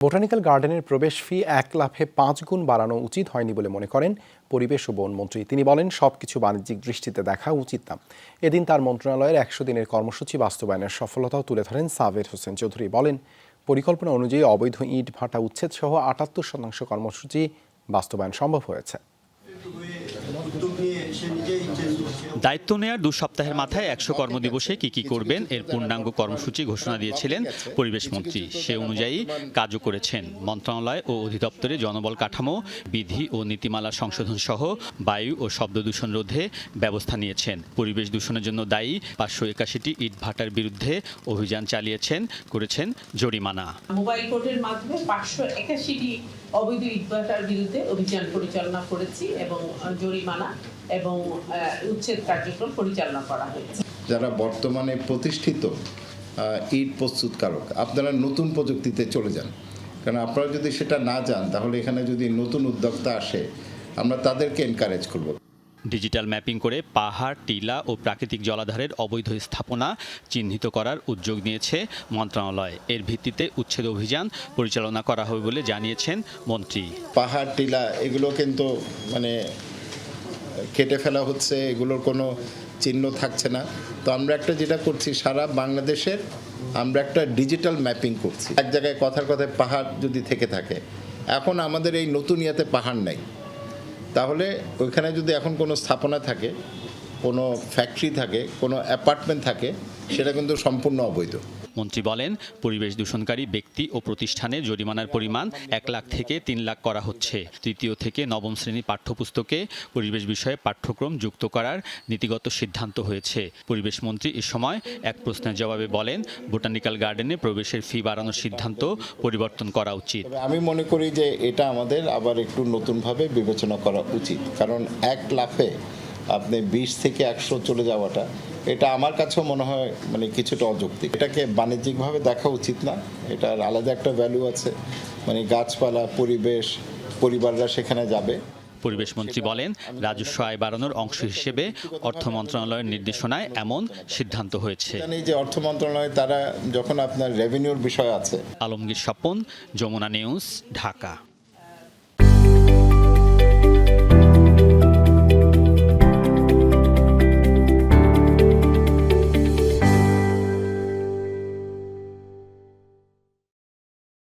Botanical গার্ডেনের প্রবেশ ফি এক লাফে পাঁচ গুণ বাড়ানো উচিত হয়নি বলে মনে করেন পরিবেশ ও বন মন্ত্রী। তিনি বলেন সব কিছু বাণিজ্যিক দৃষ্টিতে দেখা উচিত না। এদিন তার মন্ত্রণালয়ের একশো দিনের কর্মসূচি বাস্তবায়নের সফলতাও তুলে ধরেন সাবের হোসেন চৌধুরী। বলেন, পরিকল্পনা অনুযায়ী অবৈধ ইট ভাটা উচ্ছেদ সহ আটাত্তর শতাংশ কর্মসূচি বাস্তবায়ন সম্ভব হয়েছে। দায়িত্ব নেয়ার দু সপ্তাহের মাথায় একশো কর্মদিবসে কি কি করবেন এর পূর্ণাঙ্গ কর্মসূচি ঘোষণা দিয়েছিলেন পরিবেশ মন্ত্রী। সে অনুযায়ী কাজও করেছেন। মন্ত্রণালয় ও অধিদপ্তরে জনবল কাঠামো, বিধি ও নীতিমালা সংশোধন সহ বায়ু ও শব্দ দূষণ রোধে ব্যবস্থা নিয়েছেন। পরিবেশ দূষণের জন্য দায়ী পাঁচশো একাশিটি ইট ভাটার বিরুদ্ধে অভিযান চালিয়েছেন, করেছেন জরিমানা। মোবাইল কোর্টের মাধ্যমে পাঁচশো একাশিটি অবৈধ ইটভাটার বিরুদ্ধে অভিযান পরিচালনা করেছি এবং জরিমানা এবং উচ্ছেদ কার্যক্রম পরিচালনা করা হয়েছে। যারা বর্তমানে প্রতিষ্ঠিত ইট প্রস্তুতকারক আপনারা নতুন প্রযুক্তিতে চলে যান। কারণ আপনারা যদি সেটা না যান তাহলে এখানে যদি নতুন উদ্যোক্তা আসে আমরা তাদেরকে এনকারেজ করব। ডিজিটাল ম্যাপিং করে পাহাড় টিলা ও প্রাকৃতিক জলাধারের অবৈধ স্থাপনা চিহ্নিত করার উদ্যোগ নিয়েছে মন্ত্রণালয়। এর ভিত্তিতে উচ্ছেদ অভিযান পরিচালনা করা হবে বলে জানিয়েছেন মন্ত্রী। পাহাড় টিলা এগুলো কিন্তু মানে কেটে ফেলা হচ্ছে, এগুলোর কোনো চিহ্ন থাকছে না। তো আমরা একটা যেটা করছি, সারা বাংলাদেশের আমরা একটা ডিজিটাল ম্যাপিং করছি। এক জায়গায় কথার কথায় পাহাড় যদি থেকে থাকে, এখন আমাদের এই নতুন ইয়াতে পাহাড় নেই। তাহলে ওইখানে যদি এখন কোনো স্থাপনা থাকে, কোনো ফ্যাক্টরি থাকে, কোনো অ্যাপার্টমেন্ট থাকে, সেটা কিন্তু সম্পূর্ণ অবৈধ। মন্ত্রী বলেন, পরিবেশ দূষণকারী ব্যক্তি ও প্রতিষ্ঠানে জরিমানার পরিমাণ এক লাখ থেকে তিন লাখ করা হচ্ছে। তৃতীয় থেকে নবম শ্রেণি পাঠ্যপুস্তকে পরিবেশ বিষয়ে পাঠ্যক্রম যুক্ত করার নীতিগত সিদ্ধান্ত হয়েছে। পরিবেশ মন্ত্রী এ সময় এক প্রশ্নের জবাবে বলেন, বোটানিক্যাল গার্ডেনে প্রবেশের ফি বাড়ানোর সিদ্ধান্ত পরিবর্তন করা উচিত। আমি মনে করি যে এটা আমাদের আবার একটু নতুনভাবে বিবেচনা করা উচিত। কারণ এক লাফে আপনি বিশ থেকে একশো চলে যাওয়াটা এটা আমার কাছেও মনে হয় মানে কিছুটা অযৌক্তিক। এটাকে বাণিজ্যিকভাবে দেখা উচিত না। এটার আলাদা একটা ভ্যালু আছে। মানে গাছপালা পরিবেশ পরিবাররা সেখানে যাবে। পরিবেশ মন্ত্রী বলেন রাজস্ব আয় বাড়ানোর অংশ হিসেবে অর্থ মন্ত্রণালয়ের নির্দেশনায় এমন সিদ্ধান্ত হয়েছে। যে অর্থ মন্ত্রণালয় তারা যখন আপনার রেভিনিউর বিষয় আছে। আলমগীর স্বপন যমুনা নিউজ ঢাকা।